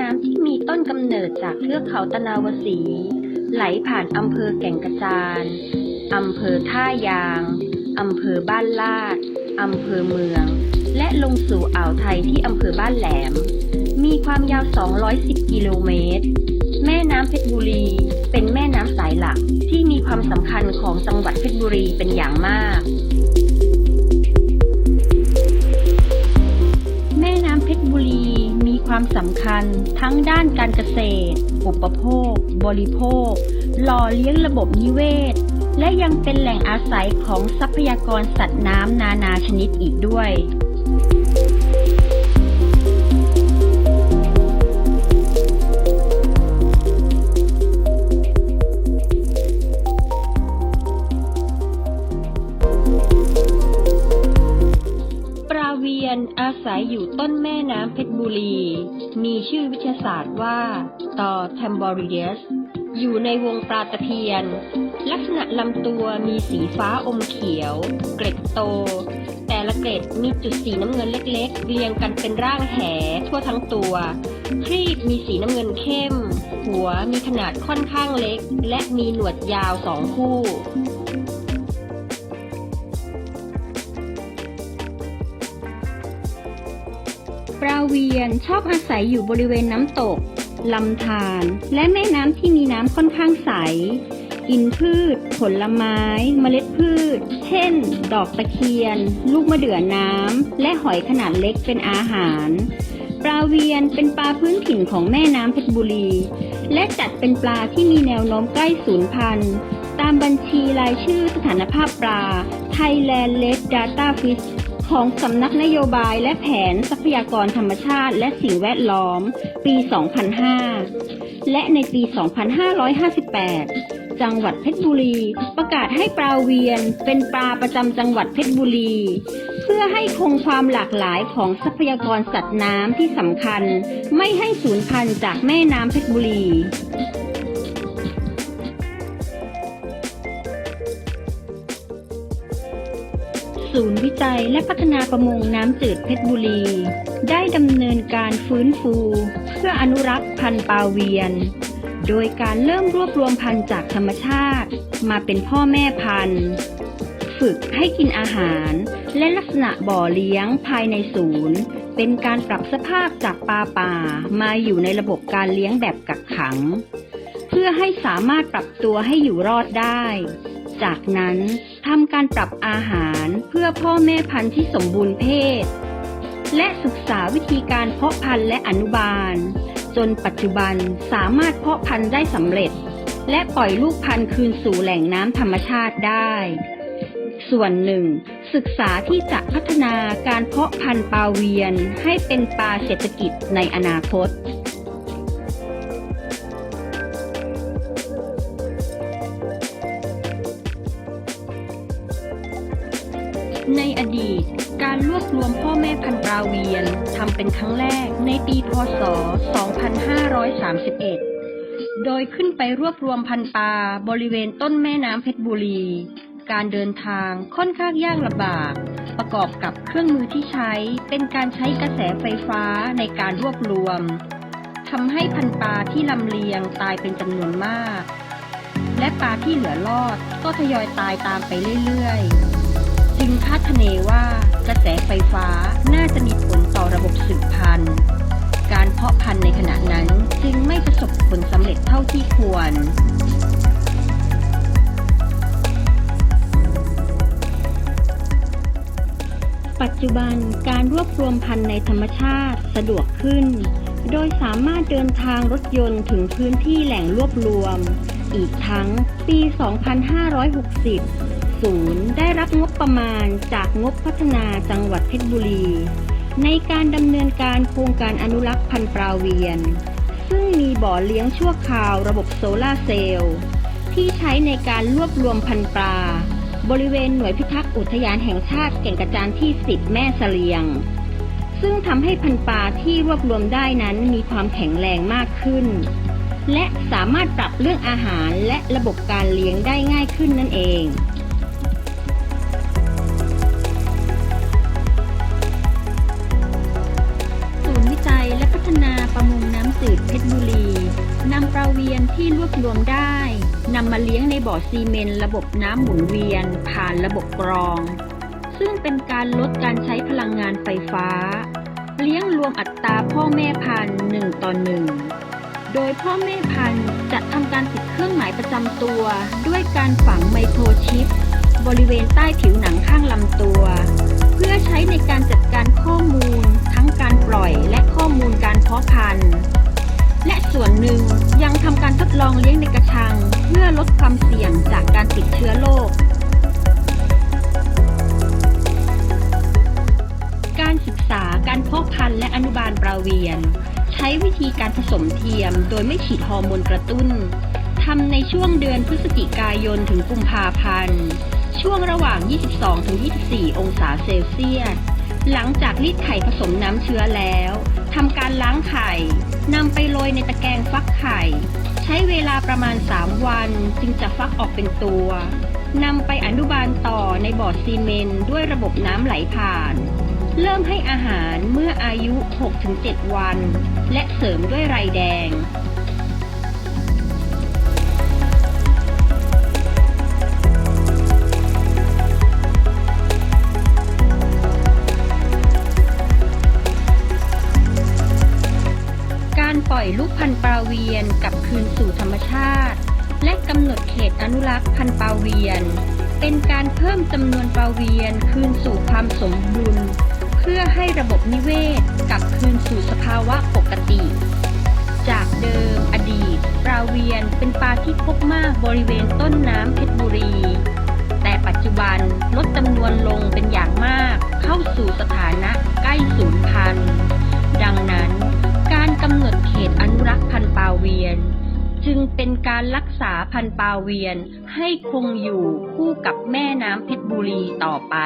น้ำที่มีต้นกำเนิดจากเทือกเขาตะนาวสี ไหลผ่านอำเภอแก่งกระจานอำเภอท่ายางอำเภอบ้านลาดอำเภอเมือง และลงสู่อ่าวไทยที่อำเภอบ้านแหลม มีความยาว 210 กิโลเมตร แม่น้ำเพชรบุรี เป็นแม่น้ำสายหลักที่มีความสำคัญของจังหวัดเพชรบุรีเป็นอย่างมาก ความสำคัญทั้งด้านการเกษตร อุปโภค บริโภค หล่อเลี้ยงระบบนิเวศ และยังเป็นแหล่งอาศัยของทรัพยากรสัตว์น้ำนานาชนิดอีกด้วยปลาเวียนอาศัยอยู่ต้นแม่น้ำเพชรบุรี มีชื่อวิทยาศาสตร์ว่าตอแทมบอริเดสอยู่ในวงปลาตะเพียน ลักษณะลำตัวมีสีฟ้าอมเขียว เกร็ดโต แต่ละเกร็ดมีจุดสีน้ำเงินเล็กๆ เรียงกันเป็นร่างแหทั่วทั้งตัวครีบมีสีน้ำเงินเข้ม หัวมีขนาดค่อนข้างเล็ก และมีหนวดยาวสองคู่ วียนชอบอาศัยอยู่บริเวณน้ำตก ลำธาร และแม่น้ำที่มีน้ำค่อนข้างใส กินพืช ผลไม้ เมล็ดพืช เช่น ดอกตะเคียน ลูกมะเดื่อน้ำ และหอยขนาดเล็กเป็นอาหาร ปลาเวียนเป็นปลาพื้นถิ่นของแม่น้ำเพชรบุรี และจัดเป็นปลาที่มีแนวโน้มใกล้สูญพันธุ์ ตามบัญชีรายชื่อสถานภาพปลา Thailand Red Data Fish ของสำนักนโยบายและแผนทรัพยากรธรรมชาติและสิ่งแวดล้อม ปี 2005 และในปี 2558 จังหวัดเพชรบุรี ประกาศให้ปลาเวียนเป็นปลาประจำจังหวัดเพชรบุรี เพื่อให้คงความหลากหลายของทรัพยากรสัตว์น้ำที่สำคัญ ไม่ให้สูญพันธุ์จากแม่น้ำเพชรบุรี ศูนย์วิจัยและพัฒนาประมงน้ำจืดเพชรบุรี ได้ดำเนินการฟื้นฟู เพื่ออนุรักษ์พันธุ์ปลาเวียน โดยการเริ่มรวบรวมพันธุ์จากธรรมชาติ มาเป็นพ่อแม่พันธุ์ ฝึกให้กินอาหาร และลักษณะบ่อเลี้ยงภายในศูนย์ เป็นการปรับสภาพจากปลาป่ามาอยู่ในระบบการเลี้ยงแบบกักขัง เพื่อให้สามารถปรับตัวให้อยู่รอดได้ จากนั้นทำการปรับอาหาร อพ่อแม่พันธุ์ที่สมบูรณ์เพศ และศึกษาวิธีการเพาะพันธุ์และอนุบาล จนปัจจุบันสามารถเพาะพันธุ์ได้สำเร็จ และปล่อยลูกพันธุ์คืนสู่แหล่งน้ำธรรมชาติได้ ส่วนหนึ่ง ศึกษาที่จะพัฒนาการเพาะพันธุ์ปลาเวียนให้เป็นปลาเศรษฐกิจในอนาคต ในอดีต การรวบรวมพ่อแม่พันธุ์ปลาเวียนทำเป็นครั้งแรกในปีพศ 2531 โดยขึ้นไปรวบรวมพันธุ์ปลาบริเวณต้นแม่น้ำเพชรบุรี การเดินทางค่อนข้างยากลำบาก ประกอบกับเครื่องมือที่ใช้เป็นการใช้กระแสไฟฟ้าในการรวบรวมทำให้พันปลาที่ลำเลียงตายเป็นจำนวนมาก และปลาที่เหลือรอดก็ทยอยตายตามไปเรื่อยๆ จึงคาดคะเนว่ากระแสไฟฟ้าน่าจะมีผลต่อระบบสืบพันธุ์ การเพาะพันธุ์ในขณะนั้นจึงไม่ประสบผลสำเร็จเท่าที่ควรปัจจุบันการรวบรวมพันธุ์ในธรรมชาติสะดวกขึ้น โดยสามารถเดินทางรถยนต์ถึงพื้นที่แหล่งรวบรวม อีกทั้งปี 2560 ศูนย์ได้รับงบประมาณจากงบพัฒนาจังหวัดเพชรบุรี ในการดำเนินการโครงการอนุรักษ์พันธุ์ปลาเวียน ซึ่งมีบ่อเลี้ยงชั่วคราวระบบโซลาร์เซลล์ ที่ใช้ในการรวบรวมพันธุ์ปลา บริเวณหน่วยพิทักษ์อุทยานแห่งชาติแก่งกระจานที่ 10 แม่เสลียง ซึ่งทำให้พันธุ์ปลาที่รวบรวมได้นั้นมีความแข็งแรงมากขึ้นและสามารถปรับเรื่องอาหารและระบบการเลี้ยงได้ง่ายขึ้นนั่นเอง ที่รวบรวมได้นำมาเลี้ยงในบ่อซีเมนต์ระบบน้ำหมุนเวียน ผ่านระบบกรอง ซึ่งเป็นการลดการใช้พลังงานไฟฟ้า เลี้ยงรวมอัตราพ่อแม่พันธุ์หนึ่งต่อหนึ่งโดยพ่อแม่พันธุ์จะทำการติดเครื่องหมายประจำตัว ด้วยการฝังไมโครชิป บริเวณใต้ผิวหนังข้างลำตัว เพื่อใช้ในการจัดการข้อมูล ทั้งการปล่อยและข้อมูลการเพาะพันธุ์ และส่วนหนึ่งยังทำการทดลองเลี้ยงในกระชัง เพื่อลดความเสี่ยงจากการติดเชื้อโรค การศึกษาการเพาะพันธุ์และอนุบาลปลาเวียน ใช้วิธีการผสมเทียมโดยไม่ฉีดฮอร์โมนกระตุ้นทำในช่วงเดือนพฤศจิกายนถึงกุมภาพันธ์ ช่วงระหว่าง 22-24 องศาเซลเซียส หลังจากรีดไข่ผสมน้ำเชื้อแล้วทำการล้างไข่ นำไปโรยในตะแกรงฟักไข่ ใช้เวลาประมาณ 3 วันจึงจะฟักออกเป็นตัวนำไปอนุบาลต่อในบ่อซีเมนต์ด้วยระบบน้ำไหลผ่าน เริ่มให้อาหารเมื่ออายุ 6-7 วัน และเสริมด้วยไรแดง พันธุ์ปลาเวียนกลับคืนสู่ธรรมชาติ และกำหนดเขตอนุรักษ์พันธุ์ปลาเวียน เป็นการเพิ่มจำนวนปลาเวียนคืนสู่ความสมดุลเพื่อให้ระบบนิเวศกลับคืนสู่สภาวะปกติ จากเดิมอดีตปลาเวียนเป็นปลาที่พบมากบริเวณต้นน้ำเพชรบุรี แต่ปัจจุบันลดจำนวนลงเป็นอย่างมากเข้าสู่สถานะใกล้สูญพันธุ์ดังนั้น กำหนดเขตอนุรักษ์พันธุ์ปลาเวียน จึงเป็นการรักษาพันธุ์ปลาเวียนให้คงอยู่คู่กับแม่น้ำเพชรบุรีต่อไป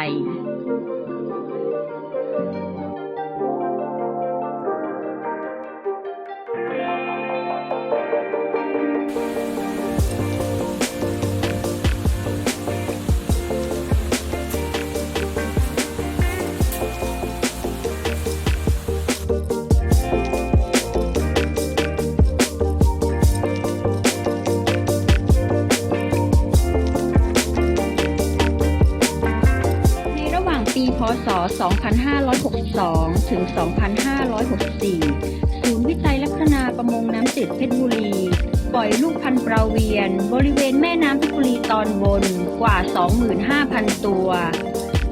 2562 ถึง 2564 ศูนย์วิจัยและพัฒนาประมงน้ำจืดเพชรบุรี ปล่อยลูกพันธุ์ปลาเวียน บริเวณแม่น้ำเพชรบุรีตอนบนกว่า 25,000 ตัว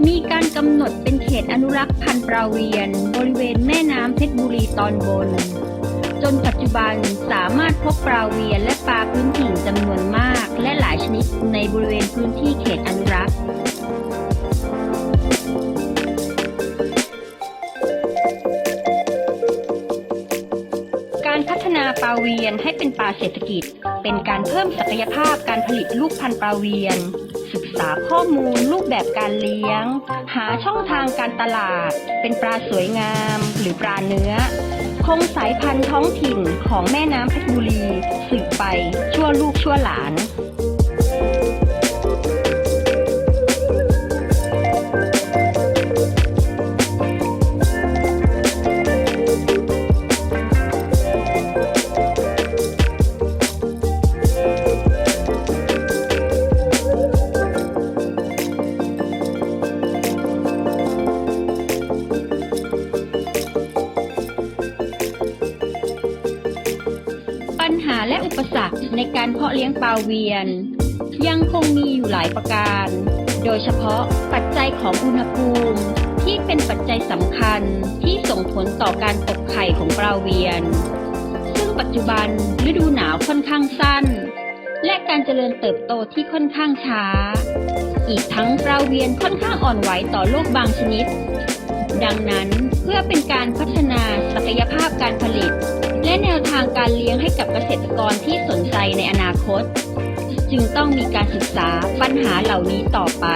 มีการกำหนดเป็นเขตอนุรักษ์พันธุ์ปลาเวียน บริเวณแม่น้ำเพชรบุรีตอนบน จนปัจจุบันสามารถพบปลาเวียนและปลาพื้นถิ่นจำนวนมาก และหลายชนิดในบริเวณพื้นที่เขตอนุรักษ์ เวียนให้เป็นปลาเศรษฐกิจ เป็นการเพิ่มศักยภาพการผลิตลูกพันธุ์ปลาเวียน ศึกษาข้อมูลรูปแบบการเลี้ยง หาช่องทางการตลาด เป็นปลาสวยงาม หรือปลาเนื้อ คงสายพันธุ์ท้องถิ่นของแม่น้ำเพชรบุรีสืบไปชั่วลูกชั่วหลาน การเพาะเลี้ยงปลาเวียน ยังคงมีอยู่หลายประการ โดยเฉพาะปัจจัยของอุณหภูมิ ที่เป็นปัจจัยสำคัญที่ส่งผลต่อการตกไข่ของปลาเวียน ซึ่งปัจจุบันฤดูหนาวค่อนข้างสั้น และการเจริญเติบโตที่ค่อนข้างช้า อีกทั้งปลาเวียนค่อนข้างอ่อนไหวต่อโรคบางชนิด ดังนั้นเพื่อเป็นการพัฒนาศักยภาพการผลิต และแนวทางการเลี้ยงให้กับเกษตรกรที่สนใจในอนาคต จึงต้องมีการศึกษาปัญหาเหล่านี้ต่อไป